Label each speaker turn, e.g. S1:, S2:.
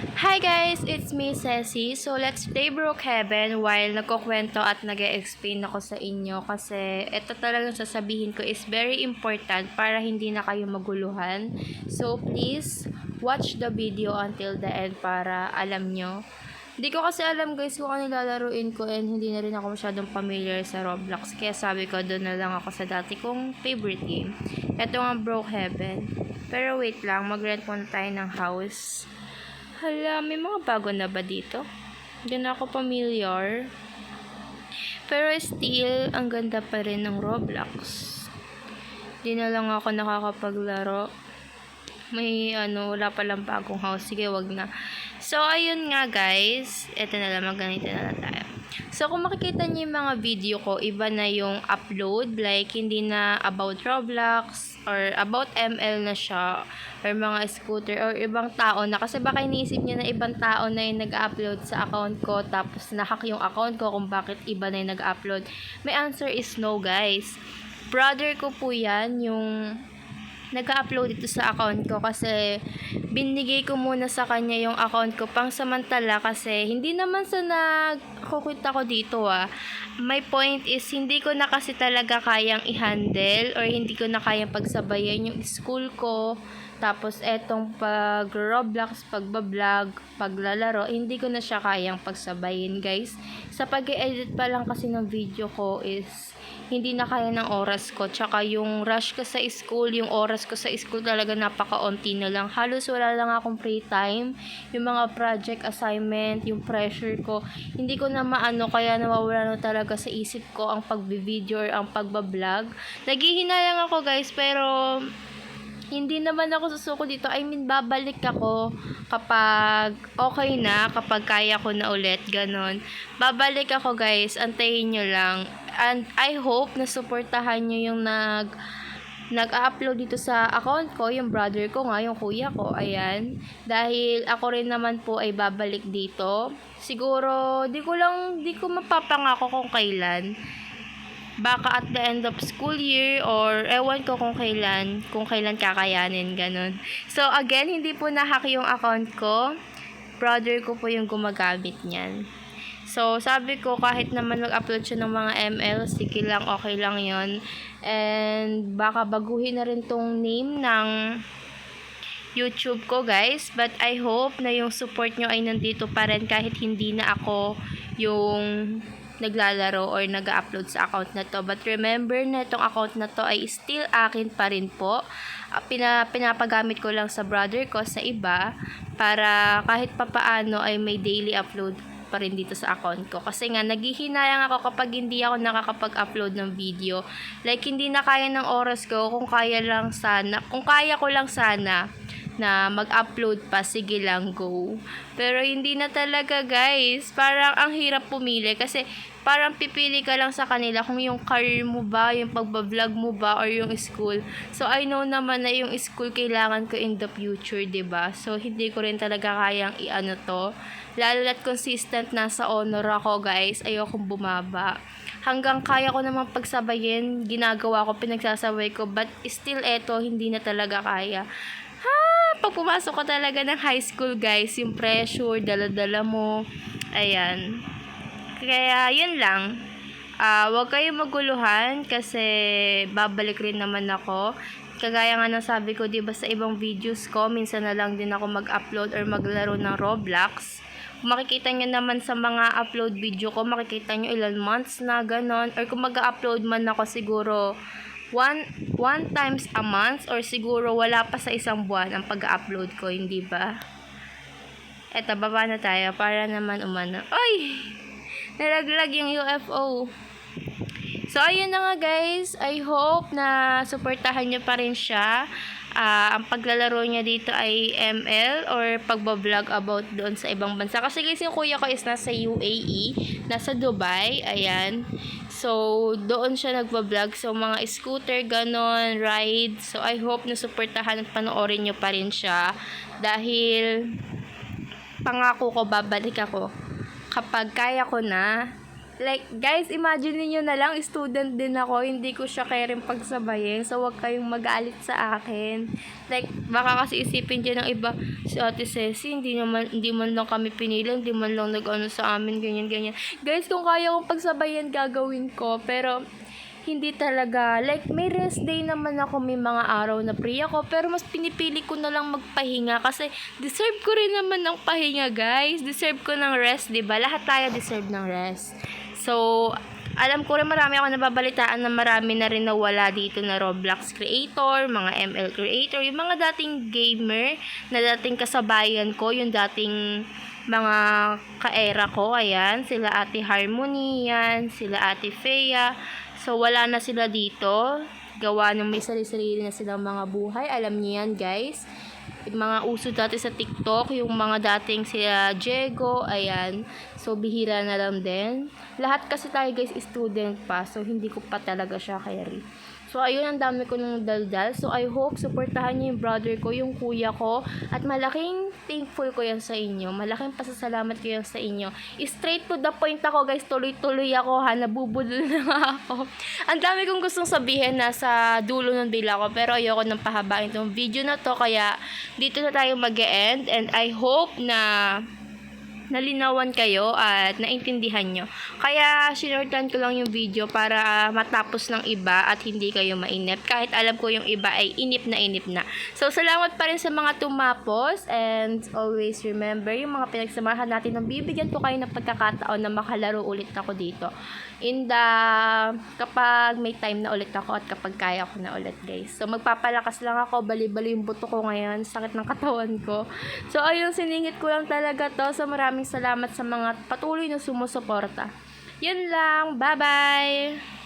S1: Hi guys, it's me Ceci. So let's play Brookhaven while nagkukwento at nag explain ako sa inyo kasi ito talagang sasabihin ko is very important para hindi na kayo maguluhan. So please watch the video until the end para alam nyo. Hindi ko kasi alam guys kung ano lalaruin ko and hindi na rin ako masyadong familiar sa Roblox. Kaya sabi ko doon na lang ako sa dati kong favorite game. Ito nga Brookhaven. Pero wait lang, mag-rent muna tayo ng house. Hala, may mga bago na ba dito? Hindi na ako familiar. Pero still, ang ganda pa rin ng Roblox. Di na lang ako nakakapaglaro. May ano, wala palang bagong house. Sige, wag na. So, ayun nga guys. Ito na lang, magganito na lang tayo. So, kung makikita niyo yung mga video ko, iba na yung upload. Like, hindi na about Roblox or about ML na siya or mga scooter or ibang tao na. Kasi baka iniisip niyo na ibang tao na yung nag-upload sa account ko tapos nahack yung account ko kung bakit iba na yung nag-upload. My answer is no, guys. Brother ko po yan, yung nag-upload ito sa account ko kasi binigay ko muna sa kanya yung account ko pang samantala kasi hindi naman sa nagkukita ko dito ah. My point is hindi ko na kasi talaga kayang i-handle or hindi ko na kayang pagsabayan yung school ko tapos etong pag Roblox, pagbablog, paglalaro, hindi ko na siya kayang pagsabayin guys. Sa pag-edit pa lang kasi ng video ko is hindi na kaya ng oras ko. Tsaka yung rush ko sa school, yung oras ko sa school talaga napaka-onti na lang. Halos wala lang akong free time. Yung mga project assignment, yung pressure ko, hindi ko na maano kaya nawawala na talaga sa isip ko ang pagbi-video or ang pagbablog. Naghihinayang ako guys pero hindi naman ako susuko dito. I mean, babalik ako kapag okay na, kapag kaya ko na ulit, ganon. Babalik ako guys, antayin nyo lang. And I hope na suportahan nyo yung nag nag-upload dito sa account ko, yung brother ko nga, yung kuya ko, ayan. Dahil ako rin naman po ay babalik dito. Siguro, di ko lang, di ko mapapangako kung kailan baka at the end of school year or ewan ko kung kailan, kung kailan kakayanin, ganun. So, again, hindi po na-hack yung account ko. Brother ko po yung gumagamit niyan. So, sabi ko, kahit naman mag-upload siya ng mga ML, sige lang, okay lang yon And, baka baguhin na rin tong name ng YouTube ko, guys. But, I hope na yung support nyo ay nandito pa rin kahit hindi na ako yung naglalaro or nag-upload sa account na to. But remember na itong account na to ay still akin pa rin po. Ah, Pina, pinapagamit ko lang sa brother ko sa iba para kahit papaano ay may daily upload pa rin dito sa account ko. Kasi nga, naghihinayang ako kapag hindi ako nakakapag-upload ng video. Like, hindi na kaya ng oras ko kung kaya lang sana, kung kaya ko lang sana na mag-upload pa, sige lang, go. Pero hindi na talaga, guys. Parang ang hirap pumili kasi parang pipili ka lang sa kanila kung yung career mo ba, yung pagbablog mo ba, or yung school. So, I know naman na yung school kailangan ko in the future, ba So, hindi ko rin talaga kayang i-ano to. Lalo at consistent na sa honor ako, guys. Ayokong bumaba. Hanggang kaya ko naman pagsabayin, ginagawa ko, pinagsasabay ko. But still, eto, hindi na talaga kaya pag pumasok ko talaga ng high school, guys, yung pressure, dala-dala mo, ayan. Kaya, yun lang. Ah, wag kayong maguluhan kasi babalik rin naman ako. Kagaya nga ng sabi ko, 'di ba sa ibang videos ko, minsan na lang din ako mag-upload or maglaro ng Roblox. Kung makikita nyo naman sa mga upload video ko, makikita nyo ilan months na ganon. Or kung mag-upload man ako siguro one, one times a month or siguro wala pa sa isang buwan ang pag-upload ko, hindi ba? Eto, baba na tayo para naman umano. Oy! Nalaglag yung UFO. So, ayun na nga guys. I hope na suportahan nyo pa rin siya. Ah, ang paglalaro niya dito ay ML or pagbablog about doon sa ibang bansa. Kasi guys, yung kuya ko is nasa UAE, nasa Dubai, ayan. So, doon siya nagbablog. So, mga scooter, ganon, ride. So, I hope na suportahan at panoorin nyo pa rin siya. Dahil, pangako ko, babalik ako. Kapag kaya ko na, Like, guys, imagine niyo na lang, student din ako, hindi ko siya kaya rin pagsabayin. So, wag kayong magalit sa akin. Like, baka kasi isipin dyan ng iba, si Ate Ceci, hindi, naman, hindi man lang kami pinili, hindi man lang nag-ano sa amin, ganyan, ganyan. Guys, kung kaya kong pagsabayan, gagawin ko. Pero, hindi talaga. Like, may rest day naman ako, may mga araw na free ako, pero mas pinipili ko na lang magpahinga kasi deserve ko rin naman ng pahinga, guys. Deserve ko ng rest, 'di ba? Lahat tayo deserve ng rest. So, alam ko rin marami ako nababalitaan na marami na rin nawala dito na Roblox creator, mga ML creator, yung mga dating gamer na dating kasabayan ko, yung dating mga kaera ko, ayan, sila Ate Harmony, yan, sila Ate Fea. So, wala na sila dito. Gawa ng may sarili-sarili na silang mga buhay. Alam niyo yan, guys. Mga uso dati sa TikTok, yung mga dating sila Diego, ayan. So, bihira na lang din. Lahat kasi tayo, guys, student pa. So, hindi ko pa talaga siya carry. So, ayun, ang dami ko ng daldal. So, I hope, supportahan niyo yung brother ko, yung kuya ko. At malaking thankful ko yan sa inyo. Malaking pasasalamat ko yan sa inyo. Straight to the point ako, guys. Tuloy-tuloy ako, ha. Nabubudol na nga ako. Ang dami kong gustong sabihin na sa dulo ng bila ko. Pero ayoko nang pahabain tong video na to. Kaya, dito na tayo mag end And I hope na nalinawan kayo at naintindihan nyo. Kaya, sinortan ko lang yung video para matapos ng iba at hindi kayo mainip. Kahit alam ko yung iba ay inip na inip na. So, salamat pa rin sa mga tumapos and always remember yung mga pinagsamahan natin ng bibigyan ko kayo ng pagkakataon na makalaro ulit ako dito. In the, kapag may time na ulit ako at kapag kaya ko na ulit guys. So, magpapalakas lang ako. Bali-bali yung buto ko ngayon. Sakit ng katawan ko. So, ayun, siningit ko lang talaga to. So, maraming salamat sa mga patuloy na sumusuporta. Yun lang. Bye-bye!